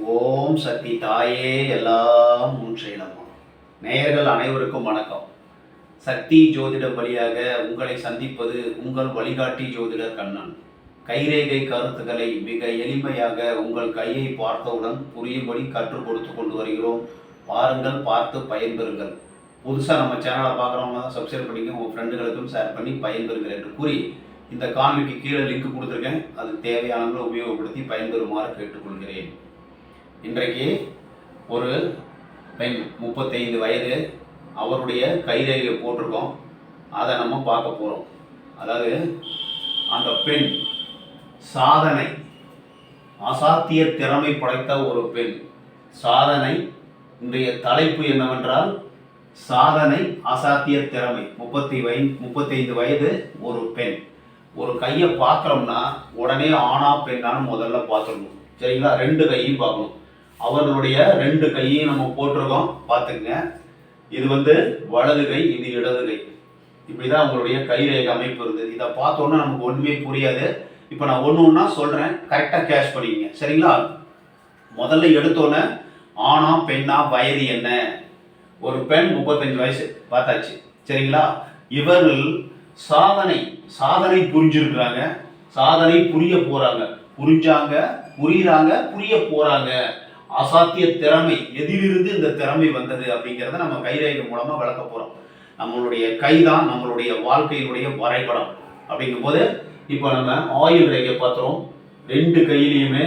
ஓம் சக்தி தாயே எல்லாம் முன் செயலம்மா நேயர்கள் அனைவருக்கும் வணக்கம். சக்தி ஜோதிடம் வழியாக உங்களை சந்திப்பது உங்கள் வழிகாட்டி ஜோதிடர் கண்ணன். கைரேகை கருத்துக்களை மிக எளிமையாக உங்கள் கையை பார்த்தவுடன் புரியும்படி கற்றுக் கொடுத்து கொண்டு வருகிறோம். பாருங்கள் பார்த்து பயன்பெறுங்கள். புதுசாக நம்ம சேனலை பார்க்குறவங்க தான் சப்ஸ்கிரைப் பண்ணிக்க உங்கள் ஃப்ரெண்டுகளுக்கும் ஷேர் பண்ணி பயன்பெறுங்கள் என்று கூறி இந்த காணொலிக்கு கீழே லிங்க் கொடுத்துருக்கேன். அது தேவையானவங்களை உபயோகப்படுத்தி பயன்பெறுமாறு கேட்டுக்கொள்கிறேன். இன்றைக்கு ஒரு பெண் முப்பத்தைந்து வயது அவருடைய கைரேகையை போட்டிருக்கோம். அதை நம்ம பார்க்க போகிறோம் அதாவது அந்த பெண் சாதனை அசாத்திய திறமை படைத்த ஒரு பெண். சாதனை இன்றைய தலைப்பு என்னவென்றால் சாதனை அசாத்திய திறமை. முப்பத்தி வய முப்பத்தைந்து வயது ஒரு பெண். ஒரு கையை பார்க்குறோம்னா உடனே ஆணா பெண்ணான்னு முதல்ல பார்த்துடணும். சரிங்களா? ரெண்டு கையும் பார்க்கணும். அவர்களுடைய ரெண்டு கையையும் நம்ம போட்டிருக்கோம். பார்த்துக்குங்க. இது வந்து வலது கை இது இடது கை. இப்படிதான் அவங்களுடைய கைரேகை அமைப்பு இருந்தது. இதை பார்த்தோன்னா நமக்கு ஒன்றுமே புரியாது. இப்போ நான் ஒன்று ஒன்றா சொல்கிறேன் கரெக்டாக கேஷ் பண்ணிக்கங்க. சரிங்களா? முதல்ல எடுத்தோன்னே ஆணா பெண்ணா வயது என்ன? ஒரு பெண் முப்பத்தஞ்சு வயசு. பார்த்தாச்சு. சரிங்களா? இவர்கள் சாதனை சாதனை புரிஞ்சிருக்கிறாங்க. சாதனை புரிய போகிறாங்க புரிஞ்சாங்க புரியுறாங்க புரிய போகிறாங்க அசாத்திய திறமை எதிலிருந்து இந்த திறமை வந்தது அப்படிங்கிறத நம்ம கைரேகை மூலமா விளக்க போறோம். நம்மளுடைய கை தான் நம்மளுடைய வாழ்க்கையினுடைய வரைபடம். அப்படிங்கும்போது இப்போ நம்ம ஆயில் ரேகை பார்த்துறோம் ரெண்டு கையிலையுமே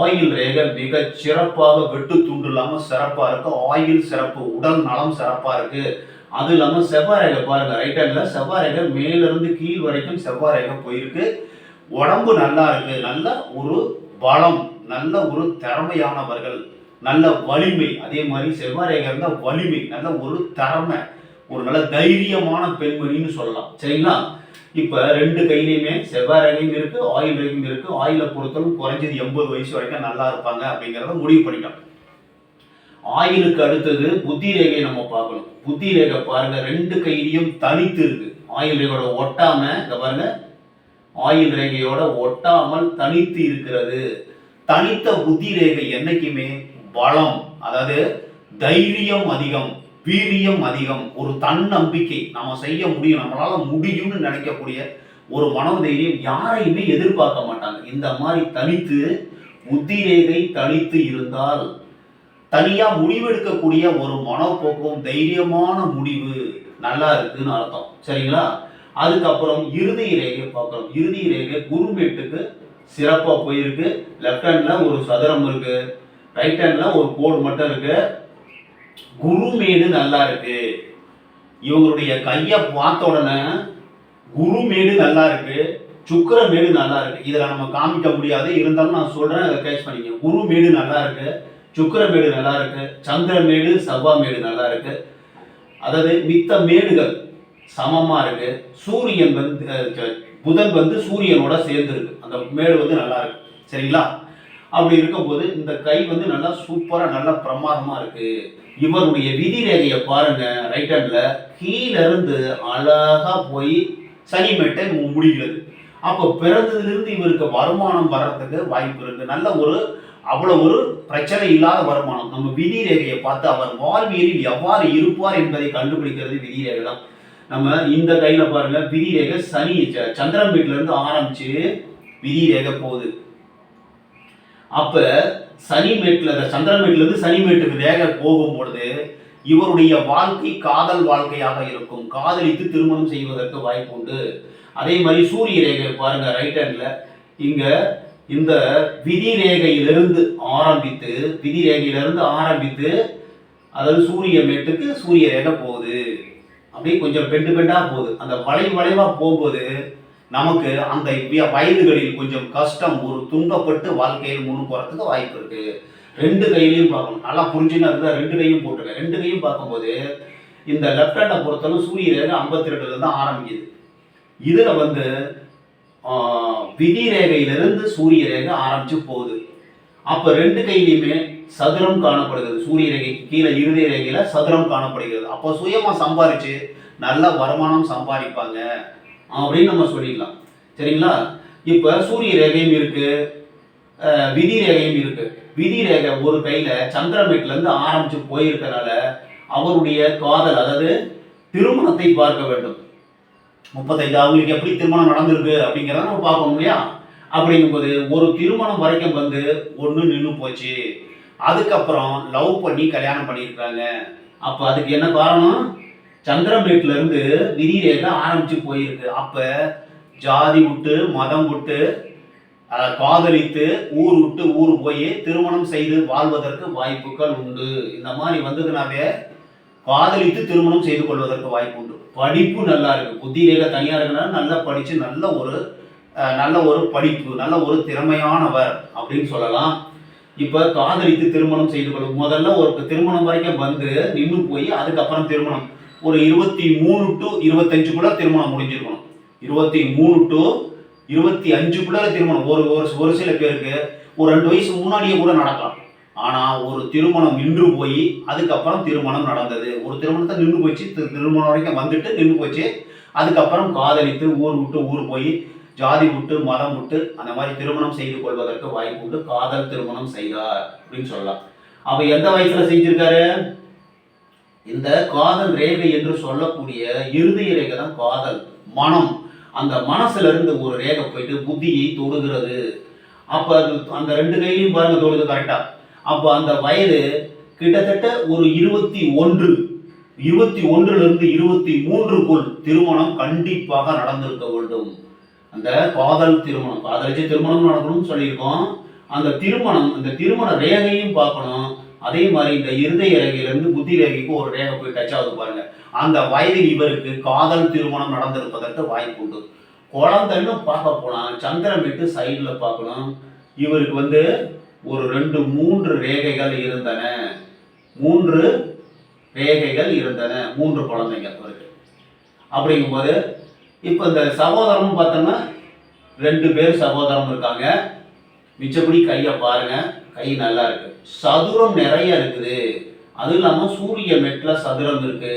ஆயில் ரேகை மிக சிறப்பாக வெட்டு துண்டு இல்லாம சிறப்பா இருக்கு. ஆயில் சிறப்பு உடல் நலம் சிறப்பா இருக்கு. அது இல்லாமல் செவ்வாய் ரேகை பாருங்க ரைட் ஹேண்ட்ல செவ்வாய் ரேகை மேலேருந்து கீழ் வரைக்கும் செவ்வாய் ரேகை போயிருக்கு. உடம்பு நல்லா இருக்கு நல்ல ஒரு பலம். நல்ல ஒரு திறமையானவர்கள் நல்ல வலிமை அதே மாதிரி செவ்வாய் ரேகை வலிமை நல்ல ஒரு திறமை ஒரு நல்ல தைரியமான பெண்மணின்னு சொல்லலாம். சரிங்களா? இப்போ ரெண்டு கையிலையுமே செவ்வாய் ரேகையும் இருக்கு ஆயில் ரேகையும் இருக்கு. ஆயில பொறுத்தவரைக்கும் குறைஞ்சது எண்பது வயசு வரைக்கும் நல்லா இருப்பாங்க அப்படிங்கிறத முடிவு பண்ணிட்டோம். ஆயிலுக்கு அடுத்தது புத்தி ரேகையை நம்ம பார்க்கணும். புத்தி ரேகை பாருங்க ரெண்டு கையிலையும் தனித்து இருக்கு. ஆயில் ரேகையோட ஒட்டாம இங்க பாருங்க ஆயில் ரேகையோட ஒட்டாமல் தனித்து இருக்கிறது. தனித்த புத்தி ரேகை என்னைக்குமே பலம் அதாவது தைரியம் அதிகம் வீரியம் அதிகம் ஒரு தன்னம்பிக்கை நம்ம செய்ய முடியும் நம்மளால முடியும்னு நினைக்கக்கூடிய ஒரு மனோதைரியம் யாரையுமே எதிர்பார்க்க மாட்டாங்க. இந்த மாதிரி தனித்து புத்தி ரேகை தனித்து இருந்தால் தனியா முடிவெடுக்கக்கூடிய ஒரு மனப்போக்கும் தைரியமான முடிவு நல்லா இருக்குன்னு அர்த்தம். சரிங்களா? அதுக்கப்புறம் இறுதி ரேகை பார்க்கணும் இறுதி ரேகை குருமேட்டுக்கு சிறப்பாக போயிருக்கு. லெஃப்ட் ஹேண்டில் ஒரு சதுரம் இருக்கு. ரைட் ஹேண்டில் ஒரு கோடு மட்டும் இருக்கு. குருமேடு நல்லா இருக்கு. இவங்களுடைய கையை பார்த்த உடனே குருமேடு நல்லா இருக்கு. சுக்கிரமேடு நல்லா இருக்கு. இதில் நம்ம காமிக்க முடியாது. இருந்தாலும் நான் சொல்கிறேன் அதை கேட்ச் பண்ணிக்க குருமேடு நல்லா இருக்கு. சுக்கிரமேடு நல்லா இருக்கு. சந்திரமேடு செவ்வாமேடு நல்லா இருக்கு. அதாவது மித்த மேடுகள். சமமாக இருக்கு. சூரியன் வந்து புதன் வந்து சூரியனோட சேர்ந்து இருக்கு அந்த மேடு வந்து நல்லா இருக்கு. சரிங்களா? அப்படி இருக்கும்போது இந்த கை வந்து நல்லா சூப்பராக நல்லா பிரமாதமாக இருக்கு. இவருடைய விதி ரேகையை பாருங்க ரைட் ஹேண்டில் கீழேருந்து இருந்து அழகா போய் சனிமேட்டை முடிகிறது அப்போ பிறந்ததுலேருந்து இவருக்கு வருமானம் வர்றதுக்கு வாய்ப்பு இருக்கு. நல்ல ஒரு அவ்வளோ ஒரு பிரச்சனை இல்லாத வருமானம். நம்ம விதி ரேகையை பார்த்து அவர் வாழ்வியலில் எவ்வாறு இருப்பார் என்பதை கண்டுபிடிக்கிறது விதி ரேகை தான். நம்ம இந்த கையில பாருங்க விதி ரேகை சனி ச- சந்திரன் வீட்டுல இருந்து ஆரம்பிச்சு விதி ரேகை போகுது. அப்ப சனி மேட்ல சந்திரன் வீட்டுல இருந்து சனி மேட்டுக்கு ரேகை போகும்பொழுது இவருடைய வாழ்க்கை காதல் வாழ்க்கையாக இருக்கும். காதலித்து திருமணம் செய்வதற்கு வாய்ப்பு உண்டு. அதே மாதிரி சூரிய ரேகை பாருங்க ரைட் ஹேண்ட்ல இங்க இந்த விதி ரேகையிலிருந்து ஆரம்பித்து விதி ரேகையிலிருந்து ஆரம்பித்து அதாவது சூரிய மேட்டுக்கு சூரிய ரேகை போகுது. அப்படியே கொஞ்சம் பெண்டு பெண்டா போகுது. அந்த வளைவு வளைவா போகும்போது நமக்கு அந்த வயதுகளில் கொஞ்சம் கஷ்டம் ஒரு துன்பப்பட்டு வாழ்க்கையில் முன்னு போறதுக்கு வாய்ப்பு இருக்கு. ரெண்டு கையிலையும் பார்க்கணும். நல்லா புரிஞ்சுன்னு அதுதான் ரெண்டு கையும் போட்டிருக்கேன். ரெண்டு கையும் பார்க்கும்போது இந்த லெஃப்ட் ஹேண்டை பொறுத்தவரை சூரிய ரேகை ஐம்பத்தி ரெண்டுல தான் ஆரம்பிக்குது. இதுல வந்து விதி ரேகையிலிருந்து சூரிய ரேகை ஆரம்பிச்சு போகுது. அப்போ ரெண்டு கையிலையுமே சதுரம் காணப்படுகிறது. சூரிய ரேகைக்கு கீழே இறுதி ரேகையில சதுரம் காணப்படுகிறது. அப்போ சுயமா சம்பாரிச்சு நல்ல வருமானம் சம்பாதிப்பாங்க அப்படின்னு நம்ம சொல்லிடலாம். சரிங்களா? இப்போ சூரிய ரேகையும் இருக்கு விதி ரேகையும் இருக்கு. விதி ரேகை ஒரு கையில சந்திரமேட்லேருந்து ஆரம்பிச்சு போயிருக்கிறனால அவருடைய காதல் அதாவது திருமணத்தை பார்க்க வேண்டும். முப்பத்தைந்து அவங்களுக்கு எப்படி திருமணம் நடந்திருக்கு அப்படிங்கிறத நம்ம பார்க்கணும் இல்லையா? அப்படிங்கும்போது ஒரு திருமணம் வரைக்கும் வந்து ஒன்று நின்று போச்சு. அதுக்கப்புறம் லவ் பண்ணி கல்யாணம் பண்ணியிருக்காங்க. அப்போ அதுக்கு என்ன காரணம்? சந்திரமேட்ல இருந்து விதி போயிருக்கு. அப்போ ஜாதி விட்டு மதம் விட்டு காதலித்து ஊர் விட்டு ஊர் போய் திருமணம் செய்து வாழ்வதற்கு வாய்ப்புகள் உண்டு. இந்த மாதிரி வந்ததுனாவே காதலித்து திருமணம் செய்து கொள்வதற்கு வாய்ப்பு உண்டு. படிப்பு நல்லா இருக்கு. புத்தி ரேகை தனியாக இருக்குன்னா நல்லா படித்து நல்ல ஒரு நல்ல ஒரு படிப்பு நல்ல ஒரு திறமையானவர் அப்படின்னு சொல்லலாம். இப்போ காதலித்து திருமணம் செய்து கொள்ளும் முதல்ல ஒரு திருமணம் வரைக்கும் வந்து நின்று போய் அதுக்கப்புறம் திருமணம். ஒரு இருபத்தி மூணு டு இருபத்தஞ்சுக்குள்ள திருமணம் முடிஞ்சிருக்கணும். இருபத்தி மூணு டு இருபத்தி அஞ்சுக்குள்ள திருமணம். ஒரு ஒரு ஒரு சில பேருக்கு ஒரு ரெண்டு வயசு முன்னாடியே கூட நடக்கலாம். ஆனால் ஒரு திருமணம் நின்று போய் அதுக்கப்புறம் திருமணம் நடந்தது. ஒரு திருமணத்தை நின்று போச்சு திருமணம் வரைக்கும் வந்துட்டு நின்று போச்சு. அதுக்கப்புறம் காதலித்து ஊர் விட்டு ஊர் போய் ஜாதி விட்டு மதம் விட்டு அந்த மாதிரி திருமணம் செய்து கொள்வதற்கு வாய்ப்பு உண்டு. காதல் திருமணம் செய்தார் அப்படின்னு சொல்லலாம். அப்ப எந்த வயசுல செஞ்சிருக்காரு? இந்த காதல் ரேகை என்று சொல்லக்கூடிய இறுதி ரேகை தான் காதல் மனம். அந்த மனசுல இருந்து ஒரு ரேகை போயிட்டு புத்தியை தொடுகிறது. அப்ப அது அந்த ரெண்டு கையிலையும் பாருங்க தொடுது கரெக்டா அப்ப அந்த வயது கிட்டத்தட்ட ஒரு இருபத்தி ஒன்று இருபத்தி ஒன்றுல இருந்து இருபத்தி மூன்றுக்குள் திருமணம் கண்டிப்பாக நடந்திருக்க வேண்டும். அந்த காதல் திருமணம் காதலிச்சு திருமணம் நடக்கணும்னு சொல்லியிருக்கோம். அந்த திருமணம் அந்த திருமண ரேகையும் பார்க்கணும். அதே மாதிரி இந்த இருதய ரேகையிலிருந்து புத்தி ரேகைக்கு ஒரு ரேகை போய் டச் ஆகுது பாருங்க. அந்த வயதில் இவருக்கு காதல் திருமணம் நடந்திருப்பதற்கு வாய்ப்பு உண்டு. குழந்தைன்னு பார்க்க போனால் சந்திரன் விட்டு சைடில் பார்க்கணும். இவருக்கு வந்து ஒரு ரெண்டு மூன்று ரேகைகள் இருந்தன. மூன்று ரேகைகள் இருந்தன. மூன்று குழந்தைங்க அவருக்கு அப்படிங்கும்போது இப்போ இந்த சகோதரமும் பார்த்தோம்னா ரெண்டு பேர் சகோதரம் இருக்காங்க. மிச்சப்படி கையை பாருங்க. கை நல்லா இருக்கு. சதுரம் நிறைய இருக்குது. அதுவும் இல்லாமல் சூரிய மெட்டில் சதுரம் இருக்கு.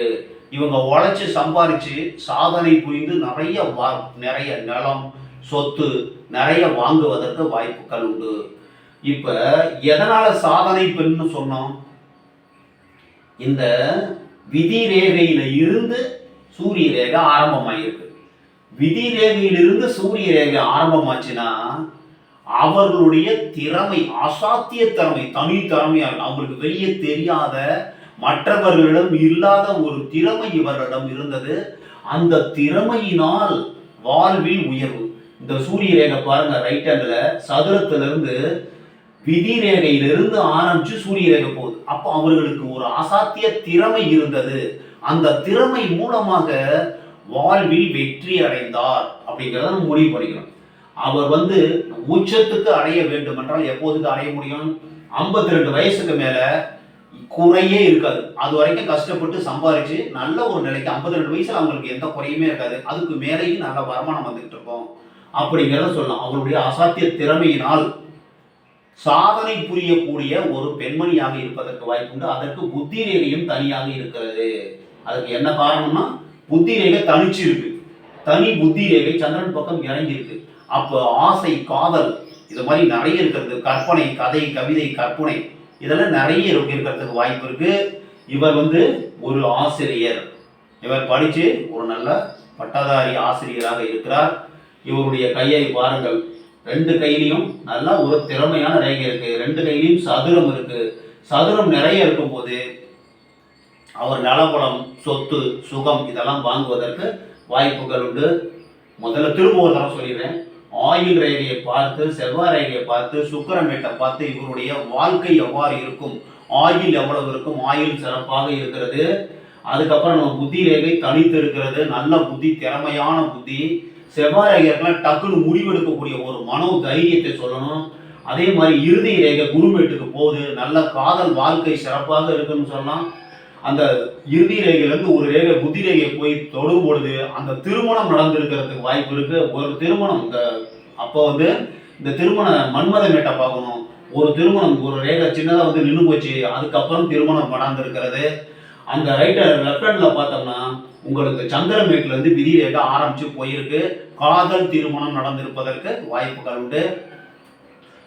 இவங்க உழைச்சி சம்பாதிச்சு சாதனை புரிந்து நிறைய வா நிறைய நிலம் சொத்து நிறைய வாங்குவதற்கு வாய்ப்புகள் உண்டு. இப்போ எதனால் சாதனை பெண்ணு சொன்னோம்? இந்த விதி ரேகையில் இருந்து சூரிய ரேகை ஆரம்பமாயிருக்கு. விதி ரேகையிலிருந்து சூரிய ரேகை ஆரம்பமாச்சுன்னா அவர்களுடைய திறமை அசாத்திய திறமை தனி திறமையாக அவங்களுக்கு வெளியே தெரியாத மற்றவர்களிடம் இல்லாத ஒரு திறமை இவர்களிடம் இருந்தது. அந்த திறமையினால் வாழ்வில் உயர்வு. இந்த சூரிய ரேகை பாருங்க ரைட் ஹேண்ட்ல சதுரத்திலிருந்து விதி ரேகையிலிருந்து ஆரம்பிச்சு சூரிய ரேகை போகுது. அப்போ அவர்களுக்கு ஒரு அசாத்திய திறமை இருந்தது. அந்த திறமை மூலமாக வாழ்வில் வெற்றி அடைந்தார் அப்படிங்கிறத நம்ம முடிவு பண்ணிக்கணும். அவர் வந்து உச்சத்துக்கு அடைய வேண்டும் என்றால் எப்போதுக்கு அடைய முடியும்? 52 ரெண்டு வயசுக்கு மேல குறையே இருக்காது. அது வரைக்கும் கஷ்டப்பட்டு சம்பாரிச்சு நல்ல ஒரு நிலைக்கு 52 ரெண்டு வயசுல அவங்களுக்கு எந்த குறையுமே இருக்காது. அதுக்கு மேலேயும் நல்ல வருமானம் வந்துகிட்டு இருக்கோம் அப்படிங்கிறத சொல்லலாம். அவருடைய அசாத்திய திறமையினால் சாதனை புரியக்கூடிய ஒரு பெண்மணியாக இருப்பதற்கு வாய்ப்புண்டு. அதற்கு புத்தி தனியாக இருக்கிறது. அதுக்கு என்ன காரணம்னா புத்தி ரேகை தனிச்சு இருக்கு தனி புத்தி ரேகை சந்திரன் பக்கம் இறங்கி இருக்கு அப்போ ஆசை காதல் இது மாதிரி நிறைய இருக்கிறது. கற்பனை கதை கவிதை கற்பனை. இதெல்லாம் நிறைய இருக்கு- இருக்கிறதுக்கு வாய்ப்பு இருக்கு. இவர் வந்து ஒரு ஆசிரியர். இவர் படித்து ஒரு நல்ல பட்டதாரி ஆசிரியராக இருக்கிறார். இவருடைய கையை பாருங்கள். ரெண்டு கையிலையும் நல்லா ஒரு திறமையான ரேகை இருக்கு. ரெண்டு கையிலையும் சதுரம் இருக்கு. சதுரம் நிறைய இருக்கும்போது அவர் நலபலம் சொத்து சுகம் இதெல்லாம் வாங்குவதற்கு வாய்ப்புகள் உண்டு. முதல்ல திரும்ப ஒரு தடவை சொல்லிடுறேன். ஆயுள் ரேகையை பார்த்து செவ்வாய் ரேகையை பார்த்து சுக்கிரமேட்டை பார்த்து இவருடைய வாழ்க்கை எவ்வாறு இருக்கும்? ஆயுள் எவ்வளவு இருக்கும்? ஆயுள் சிறப்பாக இருக்கிறது. அதுக்கப்புறம் நம்ம புத்தி ரேகை தனித்து இருக்கிறது. நல்ல புத்தி திறமையான புத்தி. செவ்வாய் ரேகைக்கெல்லாம் டக்குன்னு முடிவெடுக்கக்கூடிய ஒரு மனோ தைரியத்தை சொல்லணும். அதே மாதிரி இறுதி ரேகை குருமேட்டுக்கு போகுது. நல்ல காதல் வாழ்க்கை சிறப்பாக இருக்குன்னு சொல்லலாம் அந்த இறுதி ரேகையிலேருந்து ஒரு ரேகை புத்தி ரேகை போய் தொடும் பொழுது அந்த திருமணம் நடந்திருக்கிறதுக்கு வாய்ப்பு இருக்கு. ஒரு திருமணம் இந்த அப்போ வந்து இந்த திருமண மன்மத மேட்டை பார்க்கணும். ஒரு திருமணம் ஒரு ரேகை சின்னதாக வந்து நின்று போச்சு. அதுக்கப்புறம் திருமணம் நடந்திருக்கிறது. அந்த ரைட்டர் லெஃப்ட் பார்த்தோம்னா உங்களுக்கு சந்திரமேட்லேருந்து விதி ரேகை ஆரம்பிச்சு போயிருக்கு. காதல் திருமணம் நடந்திருப்பதற்கு வாய்ப்புகள் உண்டு.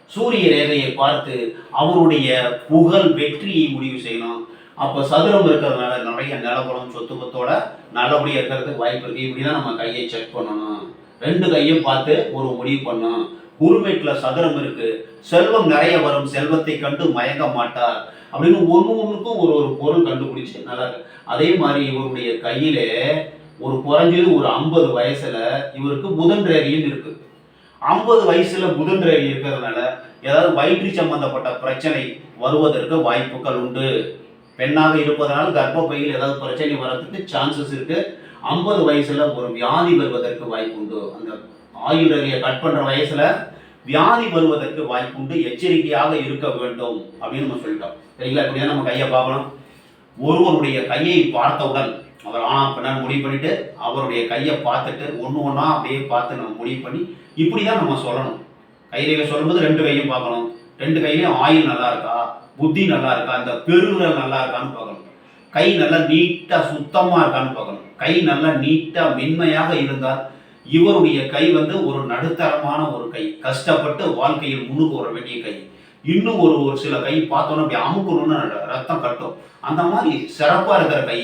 சூரிய ரேகையை பார்த்து அவருடைய புகழ் வெற்றியை முடிவு செய்யணும். அப்போ சதுரம் இருக்கிறதுனால நிறைய நிலப்படம் சொத்து பத்தோட நல்லபடியாக இருக்கிறதுக்கு வாய்ப்பு இருக்கு. இப்படிதான் நம்ம கையை செக் பண்ணணும். ரெண்டு கையும் பார்த்து ஒரு முடிவு பண்ணணும். குருமேட்டில் சதுரம் இருக்கு. செல்வம் நிறைய வரும். செல்வத்தை கண்டு மயங்க மாட்டார். அப்படின்னு ஒன்று ஒன்றுக்கும் ஒரு ஒரு பொருள் கண்டுபிடிச்சு நல்லா இருக்கு. அதே மாதிரி இவருடைய கையிலே ஒரு குறைஞ்சது ஒரு ஐம்பது வயசுல இவருக்கு புதன் ரேகையும் இருக்கு. ஐம்பது வயசுல புதன் ரேகை இருக்கிறதுனால ஏதாவது வயிற்று சம்பந்தப்பட்ட பிரச்சனை வருவதற்கு வாய்ப்புகள் உண்டு. பெண்ணாக இருப்பதனால் கர்ப்பப்பையில் ஏதாவது பிரச்சனை வர்றதுக்கு சான்சஸ் இருக்கு. ஐம்பது வயசுல ஒரு வியாதி வருவதற்கு வாய்ப்பு உண்டு. அந்த ஆயுள் கட் பண்ற வயசுல வியாதி வருவதற்கு வாய்ப்பு உண்டு. எச்சரிக்கையாக இருக்க வேண்டும் அப்படின்னு நம்ம சொல்லிட்டோம். சரிங்களா? இப்படியா நம்ம கையை பார்க்கணும். ஒருவருடைய கையை பார்த்தவுடன் அவர் ஆனா பின்னால் முடிவு பண்ணிட்டு அவருடைய கையை பார்த்துட்டு ஒன்று ஒன்றா அப்படியே பார்த்து நம்ம முடிவு பண்ணி இப்படி தான் நம்ம சொல்லணும். கைரேகை சொல்லும்போது ரெண்டு கையும் பார்க்கணும். ரெண்டு கையிலையும் ஆயில் நல்லா இருக்கா? புத்தி நல்லா இருக்கா? இந்த பெருவிரல் நல்லா இருக்கான்னு பார்க்கணும். கை நல்லா நீட்டாக சுத்தமாக இருக்கான்னு பார்க்கணும். கை நல்லா நீட்டாக மென்மையாக இருந்தால் இவருடைய கை வந்து ஒரு நடுத்தரமான ஒரு கை. கஷ்டப்பட்டு வாழ்க்கையில் முன்னுக்கு வர வேண்டிய கை. இன்னும் ஒரு ஒரு சில கை பார்த்தோன்னா அப்படி அமுக்கணும்னு ரத்தம் கட்டும். அந்த மாதிரி சிறப்பாக இருக்கிற கை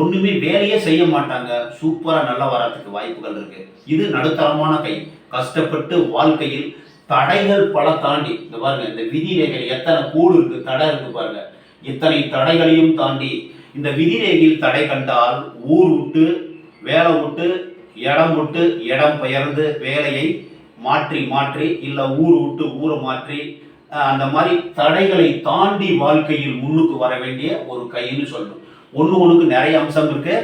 ஒன்றுமே வேலையே செய்ய மாட்டாங்க. சூப்பராக நல்லா வர்றதுக்கு வாய்ப்புகள் இருக்கு. இது நடுத்தரமான கை. கஷ்டப்பட்டு வாழ்க்கையில் தடைகள் பல தாண்டி இந்த பாருங்க இந்த விதிரேகையில் எத்தனை கூடு இருக்கு தடை இருக்கு பாருங்க. இத்தனை தடைகளையும் தாண்டி இந்த விதிரேகையில் தடை கண்டால் ஊர் விட்டு வேலை விட்டு இடம் விட்டு இடம் பெயர்ந்து வேலையை மாற்றி மாற்றி இல்லை ஊர் விட்டு ஊரை மாற்றி அந்த மாதிரி தடைகளை தாண்டி வாழ்க்கையில் முன்னுக்கு வர வேண்டிய ஒரு கைன்னு சொல்லணும். ஒன்று ஒன்றுக்கு நிறைய அம்சம் இருக்கு.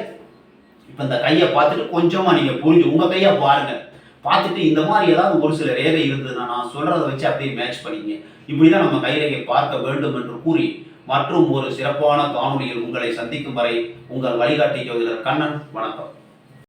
இப்போ இந்த கையை பார்த்துட்டு கொஞ்சமாக நீங்கள் புரிஞ்சு உங்கள் கையை பாருங்கள் பார்த்துட்டு இந்த மாதிரி ஏதாவது ஒரு சில ரேகை இருந்ததுன்னா நான் சொல்கிறத வச்சு அப்படியே மேட்ச் பண்ணிங்க. இப்படி தான் நம்ம கைரேகை பார்க்க வேண்டும் என்று கூறி மற்றும் ஒரு சிறப்பான காணொலியில் உங்களை சந்திக்கும் வரை உங்கள் வழிகாட்டி ஜோதிடர் கண்ணன் வணக்கம்.